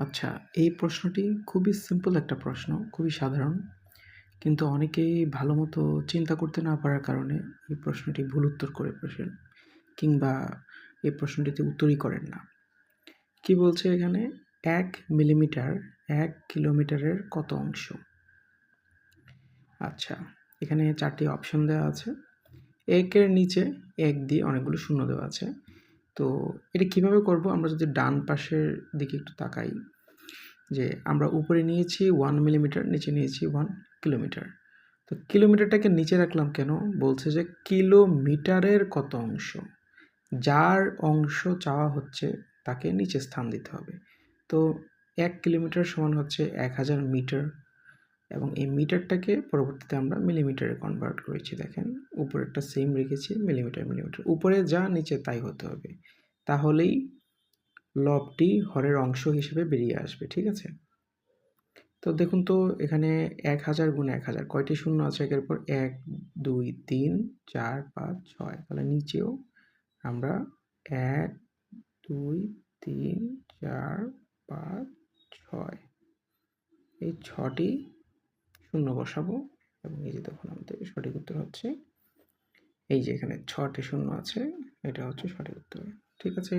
আচ্ছা, এই প্রশ্নটি খুবই সিম্পল একটা প্রশ্ন, খুবই সাধারণ। কিন্তু অনেকেই ভালো মতো চিন্তা করতে না পারার কারণে এই প্রশ্নটি ভুল উত্তর করে বসেন কিংবা এই প্রশ্নটিতে উত্তরই করেন না। কি বলছে এখানে? এক মিলিমিটার এক কিলোমিটারের কত অংশ? আচ্ছা, এখানে চারটি অপশন দেওয়া আছে। একের নিচে এক দিয়ে অনেকগুলো শূন্য দেওয়া আছে। তো এটা কীভাবে করব? আমরা যদি ডান পাশের দিকে একটু তাকাই যে আমরা উপরে নিয়েছি 1 মিলিমিটার, নিচে নিয়েছি 1 কিলোমিটার। তো কিলোমিটারটাকে নিচে রাখলাম কেন? বলছে যে কিলোমিটারের কত অংশ? যার অংশ চাওয়া হচ্ছে তাকে নিচে স্থান দিতে হবে। তো ১ কিলোমিটার সমান হচ্ছে ১০০০ মিটার এবং এই মিটারটাকে পরবর্তীতে আমরা মিলিমিটারে কনভার্ট করেছি দেখেন। উপরেরটা সেম রেখেছি মিলিমিটার, মিলিমিটার। উপরে যা নিচে তাই হতে হবে। তাহলেই লবটি হরের অংশ হিসেবে বেরিয়ে আসবে। ঠিক আছে? তো দেখুন তো এখানে ১০০০ গুণ ১০০০ কয়টি শূন্য আছে একের পর ১, ২, ৩, ৪, ৫, ৬ তাহলে নিচেও আমরা ১, ২, ৩, ৪, ৫, ৬ এই ৬টি শূন্য বসাবো এবং এই যে দেখুন, আমাদের সঠিক উত্তর হচ্ছে, এই যে এখানে ছটি শূন্য আছে, এটা হচ্ছে সঠিক উত্তর। ঠিক আছে?